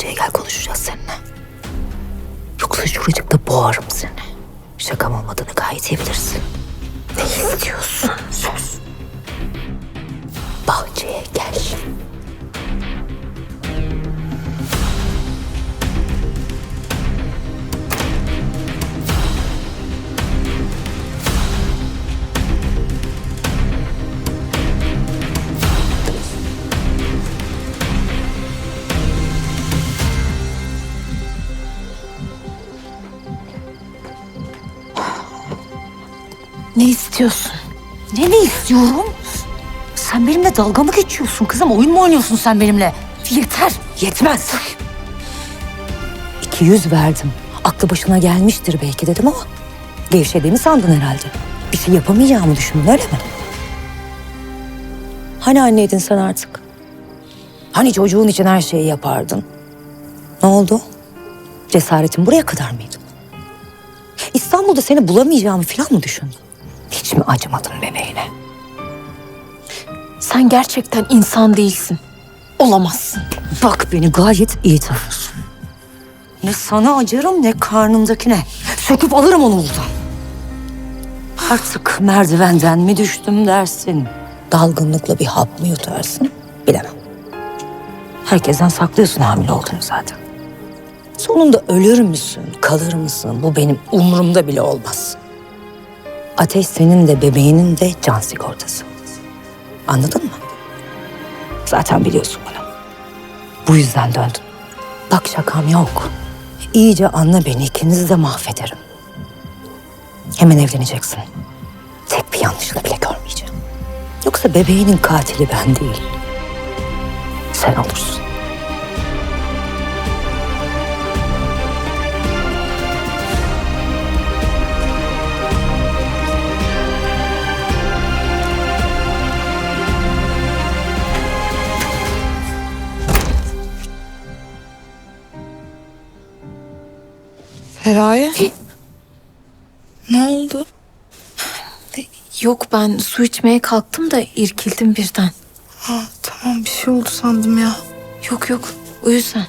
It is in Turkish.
Buraya gel konuşacağız seninle. Yoksa şuracıkta boğarım seni. Şakam olmadığını gayet iyi bilirsin. Ne istiyorsun? Sus. Bahçeye gel. Ne istiyorsun? Ne ne istiyorum? Sen benimle dalga mı geçiyorsun kızım? Oyun mu oynuyorsun sen benimle? Yeter. Yetmez. İki yüz verdim. Aklı başına gelmiştir belki dedim ama... ...gevşediğimi sandın herhalde. Bir şey yapamayacağımı düşündün öyle mi? Hani anneydin sen artık? Hani çocuğun için her şeyi yapardın? Ne oldu? Cesaretin buraya kadar mıydı? İstanbul'da seni bulamayacağımı falan mı düşündün? Hiç mi acımadın bebeğine? Sen gerçekten insan değilsin. Olamazsın. Bak beni gayet iyi tanıyorsun. Ne sana acırım ne karnımdakine. Söküp alırım onu buradan. Artık merdivenden mi düştüm dersin? Dalgınlıkla bir hap mı yutarsın? Bilemem. Herkesten saklıyorsun hamile olduğunu zaten. Sonunda ölür müsün, kalır mısın? Bu benim umurumda bile olmaz. Ateş senin de bebeğinin de can sigortası. Anladın mı? Zaten biliyorsun bunu. Bu yüzden döndüm. Bak şakam yok. İyice anla beni, ikinizi de mahvederim. Hemen evleneceksin. Tek bir yanlışını bile görmeyeceğim. Yoksa bebeğinin katili ben değil. Sen olursun. Feraye. ne oldu? Yok ben su içmeye kalktım da irkildim birden. Ha, tamam bir şey oldu sandım ya. Yok yok o yüzden.